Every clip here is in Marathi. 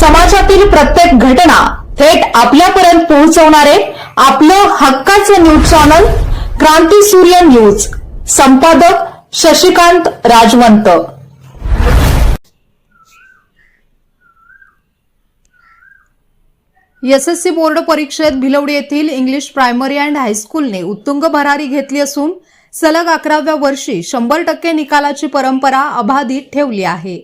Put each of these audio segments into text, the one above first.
समाजातील प्रत्येक घटना थेट आपल्यापर्यंत पोहोचवणारे आपलं हक्काचं न्यूज चॅनल क्रांती सूर्य न्यूज. संपादक शशिकांत राजवंत. एसएससी बोर्ड परीक्षेत भिलवडी येथील इंग्लिश प्रायमरी अँड हायस्कूलने उत्तुंग भरारी घेतली असून सलग अकराव्या वर्षी शंभर टक्के निकालाची परंपरा अबाधित ठेवली आहे.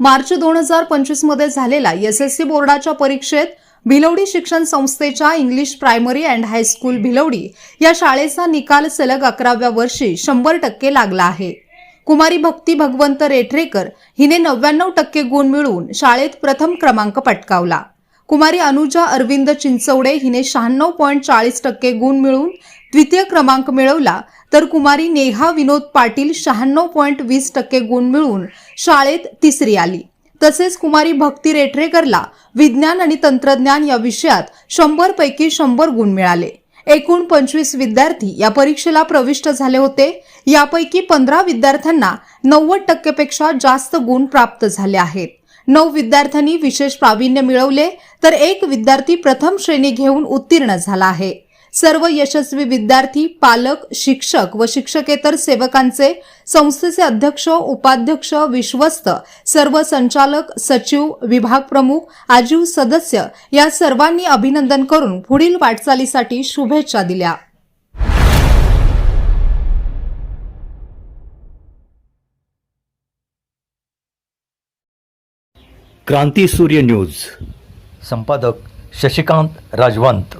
मार्च दोन हजार पंचवीसमध्ये झालेल्या एसएससी बोर्डाच्या परीक्षेत भिलवडी शिक्षण संस्थेच्या English primary and high school Bhilwadi या शाळेचा निकाल सलग अकराव्या वर्षी शंभर टक्के लागला आहे. कुमारी भक्ती भगवंत रेठरेकर हिने नव्याण्णव टक्के गुण मिळवून शाळेत प्रथम क्रमांक पटकावला. कुमारी अनुजा अरविंद चिंचवडे हिने शहाण्णव पॉईंट चाळीस टक्के गुण मिळवून द्वितीय क्रमांक मिळवला तर कुमारी नेहा विनोद पाटील शहाण्णव पॉईंट वीस टक्के गुण मिळवून शाळेत तिसरी आली. तसेच कुमारी भक्ती रेठरेकरला विज्ञान आणि तंत्रज्ञान या विषयात शंभर पैकी शंभर गुण मिळाले. एकूण पंचवीस विद्यार्थी या परीक्षेला प्रविष्ट झाले होते. यापैकी पंधरा विद्यार्थ्यांना नव्वद टक्केपेक्षा जास्त गुण प्राप्त झाले आहेत. नऊ विद्यार्थ्यांनी विशेष प्रावीण्य मिळवले तर एक विद्यार्थी प्रथम श्रेणी घेऊन उत्तीर्ण झाला आहे. सर्व यशस्वी विद्यार्थी पालक शिक्षक व शिक्षकेतर सेवकांचे संस्थेचे अध्यक्ष उपाध्यक्ष विश्वस्त सर्व संचालक सचिव विभाग प्रमुख आजीव सदस्य या सर्वांनी अभिनंदन करून पुढील वाटचालीसाठी शुभेच्छा दिल्या. क्रांती सूर्य न्यूज. संपादक शशिकांत राजवंत.